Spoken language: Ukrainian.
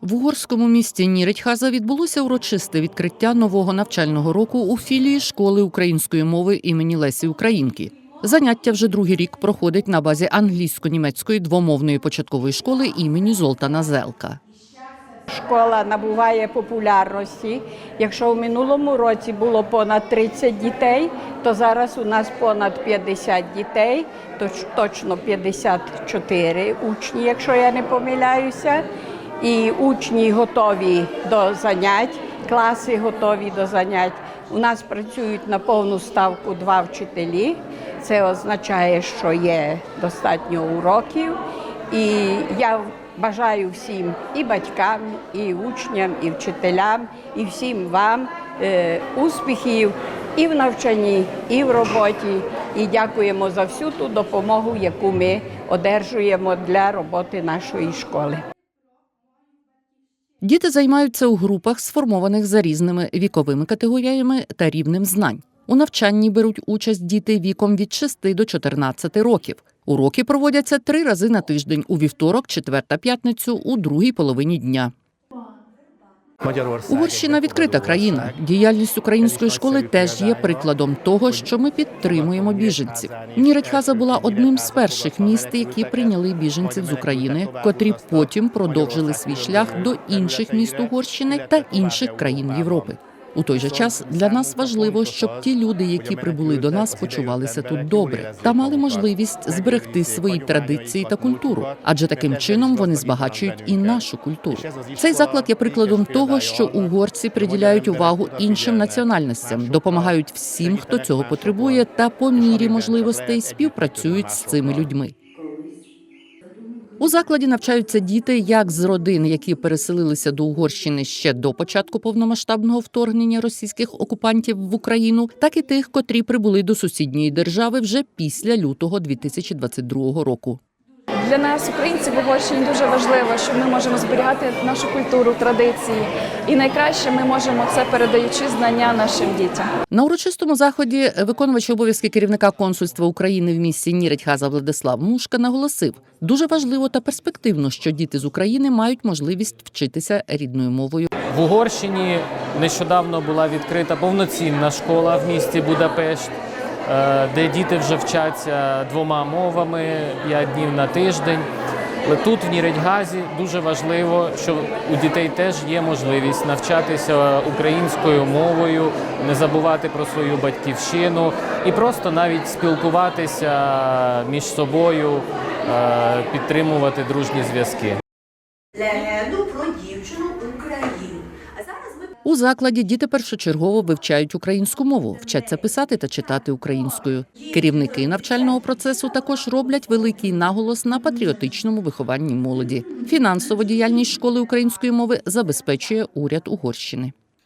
В угорському місті Ніречхаза відбулося урочисте відкриття нового навчального року у філії школи української мови імені Лесі Українки. Заняття вже другий рік проходить на базі англійсько-німецької двомовної початкової школи імені Золтана Зелка. Школа набуває популярності. Якщо в минулому році було понад 30 дітей, то зараз у нас понад 50 дітей, точ- точно 54 учні, якщо я не помиляюся. І учні готові до занять, класи готові до занять. У нас працюють на повну ставку два вчителі. Це означає, що є достатньо уроків. І я бажаю всім і батькам, і учням, і вчителям, і всім вам е, успіхів і в навчанні, і в роботі. І дякуємо за всю ту допомогу, яку ми одержуємо для роботи нашої школи. Діти займаються у групах, сформованих за різними віковими категоріями та рівнем знань. У навчанні беруть участь діти віком від 6 до 14 років. Уроки проводяться три рази на тиждень у вівторок, четверта п'ятницю у другій половині дня. Угорщина відкрита країна. Діяльність української школи теж є прикладом того, що ми підтримуємо біженців. Ніредьхаза була одним з перших міст, які прийняли біженців з України, котрі потім продовжили свій шлях до інших міст Угорщини та інших країн Європи. У той же час для нас важливо, щоб ті люди, які прибули до нас, почувалися тут добре та мали можливість зберегти свої традиції та культуру, адже таким чином вони збагачують і нашу культуру. Цей заклад є прикладом того, що угорці приділяють увагу іншим національностям, допомагають всім, хто цього потребує, та по мірі можливостей співпрацюють з цими людьми. У закладі навчаються діти як з родин, які переселилися до Угорщини ще до початку повномасштабного вторгнення російських окупантів в Україну, так і тих, котрі прибули до сусідньої держави вже після лютого 2022 року. Для нас, українців в Угорщині, дуже важливо, що ми можемо зберігати нашу культуру, традиції, і найкраще ми можемо це передаючи знання нашим дітям. На урочистому заході виконувач обов'язки керівника консульства України в місті Ніредьхаза Владислав Мушка наголосив: дуже важливо та перспективно, що діти з України мають можливість вчитися рідною мовою. В Угорщині нещодавно була відкрита повноцінна школа в місті Будапешт, де діти вже вчаться двома мовами 5 днів на тиждень. Але тут, в Ніредьгазі, дуже важливо, що у дітей теж є можливість навчатися українською мовою, не забувати про свою батьківщину і просто навіть спілкуватися між собою, е, підтримувати дружні зв'язки. легенду про дівчину Україну. А зараз У закладі діти першочергово вивчають українську мову, вчаться писати та читати українською. Керівники навчального процесу також роблять великий наголос на патріотичному вихованні молоді. Фінансову діяльність школи української мови забезпечує уряд Угорщини.